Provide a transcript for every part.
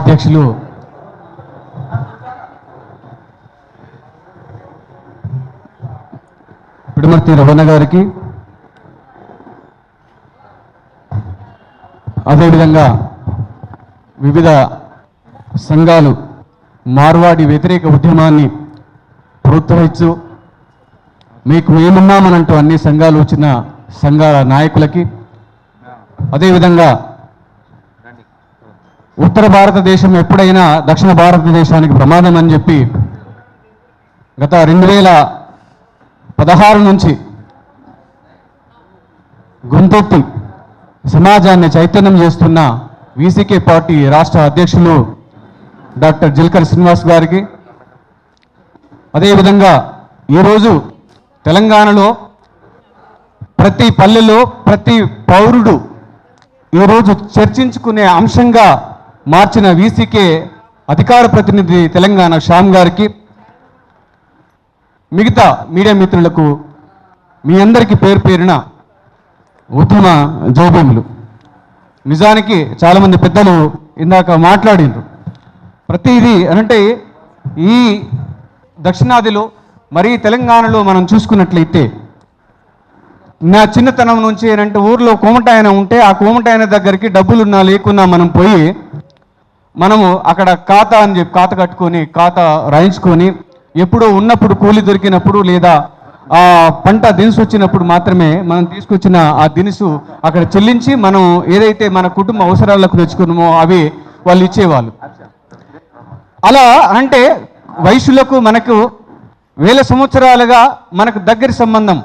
ఉపాధ్యక్షులు పిడిమర్తి రమణ గారికి. అదేవిధంగా వివిధ సంఘాలు మార్వాడి వ్యతిరేక ఉద్యమాన్ని ప్రోత్సహిస్తూ మీకు ఏమున్నామనంటూ అన్ని సంఘాలు వచ్చిన సంఘాల నాయకులకి. అదేవిధంగా ఉత్తర భారతదేశం ఎప్పుడైనా దక్షిణ భారతదేశానికి ప్రమాదం అని చెప్పి గత రెండు వేల పదహారు నుంచి గొంతెత్తి సమాజాన్ని చైతన్యం చేస్తున్న వీసీకే పార్టీ రాష్ట్ర అధ్యక్షులు డాక్టర్ జిల్కర్ శ్రీనివాస్ గారికి. అదేవిధంగా ఈరోజు తెలంగాణలో ప్రతి పల్లెలో ప్రతి పౌరుడు ఈరోజు చర్చించుకునే అంశంగా మార్చిన వీసీకే అధికార ప్రతినిధి తెలంగాణ శ్యామ్ గారికి మిగతా మీడియా మిత్రులకు మీ అందరికీ పేరు పేరిన ఉత్తమ జోబీములు. నిజానికి చాలామంది పెద్దలు ఇందాక మాట్లాడిండ్రు ప్రతిదీ అంటే ఈ దక్షిణాదిలో మరి తెలంగాణలో మనం చూసుకున్నట్లయితే నా చిన్నతనం నుంచి ఏంటంటే ఊర్లో కోమటాయన ఉంటే ఆ కోమటాయన దగ్గరికి డబ్బులున్నా లేకున్నా మనం పోయి మనము అక్కడ ఖాతా అని చెప్పి ఖాతా కట్టుకొని ఖాతా రాయించుకొని ఎప్పుడో ఉన్నప్పుడు కూలి దొరికినప్పుడు లేదా ఆ పంట దినుసు వచ్చినప్పుడు మాత్రమే మనం తీసుకొచ్చిన ఆ దినుసు అక్కడ చెల్లించి మనం ఏదైతే మన కుటుంబ అవసరాలకు తెచ్చుకున్నామో అవి వాళ్ళు ఇచ్చేవాళ్ళు. అలా అంటే వయసులకు మనకు వేల సంవత్సరాలుగా మనకు దగ్గర సంబంధం.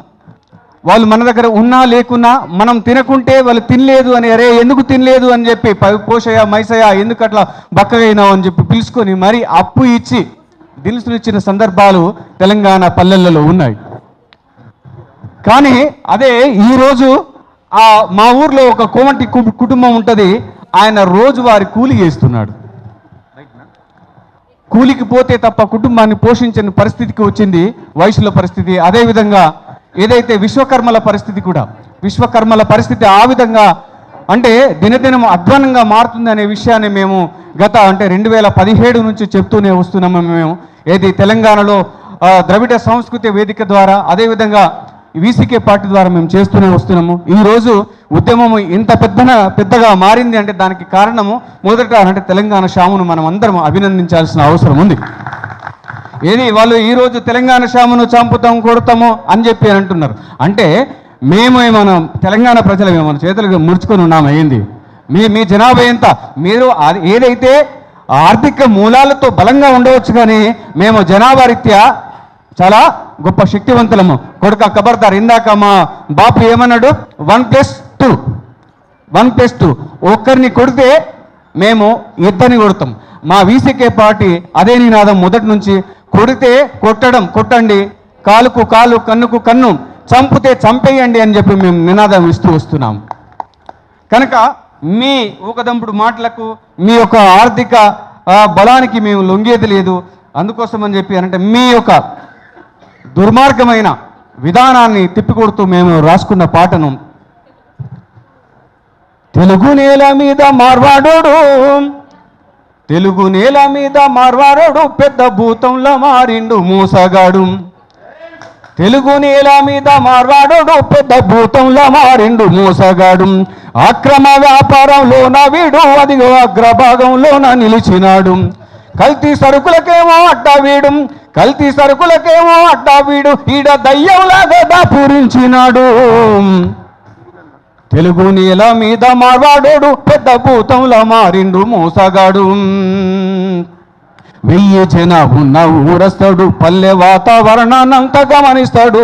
వాళ్ళు మన దగ్గర ఉన్నా లేకున్నా మనం తినకుంటే వాళ్ళు తినలేదు అని అరే ఎందుకు తినలేదు? అని చెప్పి పోషయ మైసయ ఎందుకు అట్లా బక్కగైనావు? అని చెప్పి పిలుచుకొని మరి అప్పు ఇచ్చి దినుసులు ఇచ్చిన సందర్భాలు తెలంగాణ పల్లెలలో ఉన్నాయి. కానీ అదే ఈరోజు ఆ మా ఊర్లో ఒక కోమటి కు- కుటుంబం ఉంటుంది. ఆయన రోజువారి కూలి చేస్తున్నాడు. కూలికి పోతే తప్ప కుటుంబాన్ని పోషించని పరిస్థితికి వచ్చింది వయసులో పరిస్థితి. అదేవిధంగా ఏదైతే విశ్వకర్మల పరిస్థితి కూడా విశ్వకర్మల పరిస్థితి ఆ విధంగా అంటే దినదినం అధ్వానంగా మారుతుంది అనే విషయాన్ని మేము గత అంటే రెండు వేల పదిహేడు నుంచి చెప్తూనే వస్తున్నాము మేము. ఏది తెలంగాణలో ద్రవిడ సంస్కృతి వేదిక ద్వారా అదేవిధంగా వీసీకే పార్టీ ద్వారా మేము చేస్తూనే వస్తున్నాము. ఈ రోజు ఇంత పెద్దన పెద్దగా మారింది అంటే దానికి కారణము మొదట అంటే తెలంగాణ షామును మనం అందరం అభినందించాల్సిన అవసరం ఉంది. ఏది వాళ్ళు ఈరోజు తెలంగాణ షామును చంపుతాం కొడతాము అని చెప్పి అంటున్నారు. అంటే మేము మనం తెలంగాణ ప్రజలు ఏమన్నా చేతులకు ముడుచుకొని ఉన్నాము ఏంది? మీ మీ జనాభా ఎంత? మీరు అది ఏదైతే ఆర్థిక మూలాలతో బలంగా ఉండవచ్చు కానీ మేము జనాభా రీత్యా చాలా గొప్ప శక్తివంతులము. కొడుక కబర్దారు ఇందాక మా బాపు ఏమన్నాడు? One plus two. One plus two. ఒక్కరిని కొడితే మేము ఇద్దరిని కొడతాం. మా వీసీకే పార్టీ అదే నినాదం మొదటి నుంచి కొడితే కొట్టడం కొట్టండి. కాలుకు కాలు కన్నుకు కన్ను చంపితే చంపేయండి అని చెప్పి మేము నినాదం ఇస్తూ వస్తున్నాం. కనుక మీ ఊకదంపుడు మాటలకు మీ యొక్క ఆర్థిక బలానికి మేము లొంగేది లేదు. అందుకోసం అని చెప్పి అంటే మీ యొక్క దుర్మార్గమైన విధానాన్ని తిప్పికొడుతూ మేము రాసుకున్న పాటను తెలుగు నేల మీద మార్వాడోడు. తెలుగు నేల మీద మార్వాడోడు పెద్ద భూతంలో మారిండు మూసగాడు. తెలుగు నేల మీద మార్వాడోడు పెద్ద భూతంలో మారిండు మూసగాడు. అక్రమ వ్యాపారంలోన వీడు అదిగో అగ్రభాగంలోన నిలిచినాడు. కల్తీ సరుకులకేమో అడ్డా వీడు కల్తీ సరుకులకేమో అడ్డా వీడు ఈడ దయ్యంలాగా దాపురించినాడు. తెలుగు నేల మీద మార్వాడోడు పెద్ద భూతంలో మారిండు మోసగాడు. వెయ్యి జనాభున్న ఊరస్తాడు పల్లె వాతావరణాన్నంతా గమనిస్తాడు.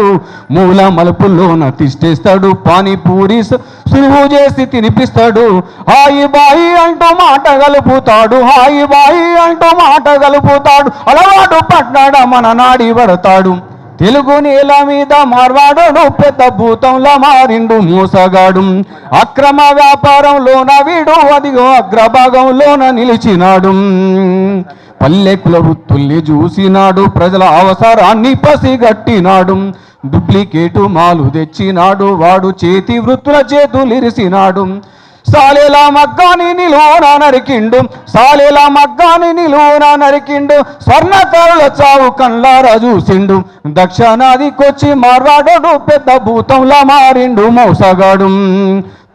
మూల మలుపుల్లోన తిష్టేస్తాడు పానీపూరి సులువు చేసి తినిపిస్తాడు. హాయి బాయి అంటూ మాట గలుపుతాడు హాయి బాయి అంటూ మాట గలుపుతాడు. అలవాటు పడ్డాడ మన నాడి పడతాడు. తెలుగు నేల మీద మార్వాడోడు పెద్ద భూతంలో మారిండు మూసగాడు. అక్రమ వ్యాపారంలోన వీడు అదిగో అగ్రభాగంలోన నిలిచినాడు. పల్లెకుల వృత్తుల్ని చూసినాడు ప్రజల అవసరాన్ని పసిగట్టినాడు. డూప్లికేటు మాలు తెచ్చినాడు వాడు చేతి వృత్తుల చేతులిరిసినాడు. సాలేలా మగ్గాని నిలువన నరికిండు సాలేలా మగ్గాని నిలువన నరికిండు స్వర్ణకారుల చావు కళ్ళారా చూసిండు. దక్షిణాదికొచ్చి మార్వాడోడు పెద్ద భూతంలా మారిండు మోసగాడు.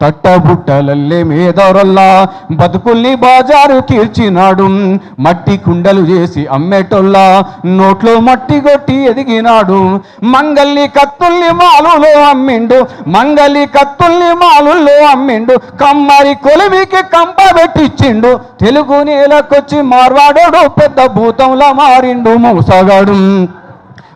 తట్టబుట్టలల్లే మేదరల్లా. బతుకుల్ని బాజారు తీర్చినాడు. మట్టి కుండలు చేసి అమ్మేటోల్లా. నోట్లో మట్టి కొట్టి ఎదిగినాడు. మంగల్ని కత్తుల్ని మాలులో అమ్మిండు. మంగలి కత్తుల్ని మాలుల్లో అమ్మిండు. కమ్మరి కొలిమికి కంప పెట్టిచ్చిండు. తెలుగు నేలకొచ్చి మార్వాడోడు పెద్ద భూతంలా మారిండు మోసగాడు.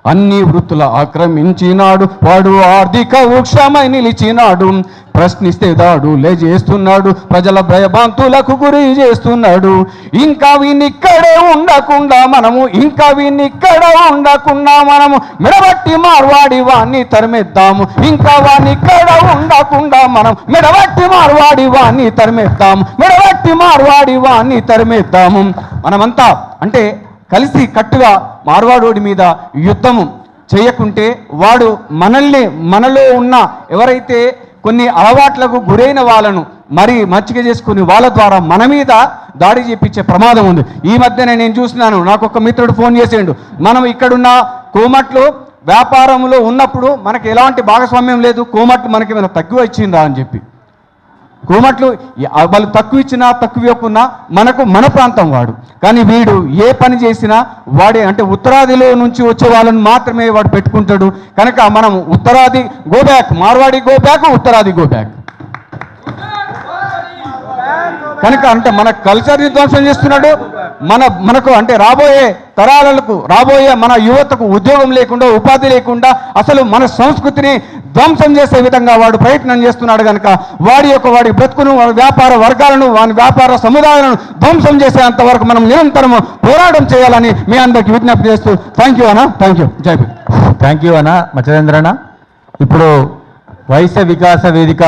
అన్ని వృత్తుల ఆక్రమించినాడు. వాడు ఆర్థిక వృక్షమై నిలిచినాడు. ప్రశ్నిస్తే దాడు చేస్తున్నాడు. ప్రజల భయభాంతులకు గురి చేస్తున్నాడు. ఇంకా వీనిక్కడే ఉండకుండా మనము ఇంకా వీనిక్కడ ఉండకుండా మనము మెడబట్టి మార్వాడి వాణ్ణి తరిమేద్దాము. ఇంకా వాణ్ణి ఇక్కడ ఉండకుండా మనం మెడబట్టి మార్వాడి వాణ్ణి తరిమేద్దాము. మెడబట్టి మార్వాడి వాణ్ణి తరిమేద్దాము. మనమంతా అంటే కలిసి కట్టుగా మార్వాడోడి మీద యుద్ధము చేయకుంటే వాడు మనల్ని మనలో ఉన్న ఎవరైతే కొన్ని అలవాట్లకు గురైన వాళ్ళను మరి మచ్చిక చేసుకుని వాళ్ళ ద్వారా మన మీద దాడి చేపించే ప్రమాదం ఉంది. ఈ మధ్యనే నేను చూసినాను నాకు ఒక మిత్రుడు ఫోన్ చేసిండు. మనం ఇక్కడున్న కోమట్లు వ్యాపారంలో ఉన్నప్పుడు మనకి ఎలాంటి భాగస్వామ్యం లేదు కోమట్లు మనకి ఏమైనా తక్కువ ఇచ్చిందా అని చెప్పి. కోమట్లు వాళ్ళు తక్కువ ఇచ్చినా తక్కువ ఇవ్వకున్నా మనకు మన ప్రాంతం వాడు. కానీ వీడు ఏ పని చేసినా వాడే అంటే ఉత్తరాదిలో నుంచి వచ్చే వాళ్ళని మాత్రమే వాడు పెట్టుకుంటాడు. కనుక మనం ఉత్తరాది go back Marwadi go back ఉత్తరాది గో బ్యాక్ కనుక అంటే మన కల్చర్ని ధ్వంసం చేస్తున్నాడు. మన మనకు అంటే రాబోయే తరాలకు రాబోయే మన యువతకు ఉద్యోగం లేకుండా ఉపాధి లేకుండా అసలు మన సంస్కృతిని ధ్వంసం చేసే విధంగా వాడు ప్రయత్నం చేస్తున్నాడు కనుక వాడి యొక్క వాడి బ్రతుకును వాడి వ్యాపార వర్గాలను వాని వ్యాపార సముదాయాలను ధ్వంసం చేసేంత వరకు మనం నిరంతరం పోరాటం చేయాలని మీ అందరికి విజ్ఞప్తి చేస్తూ థ్యాంక్ యూ అన్న థ్యాంక్ యూ జై థ్యాంక్ యూ అన్న మత్స్యేంద్ర ఇప్పుడు వైశ్య వికాస వేదిక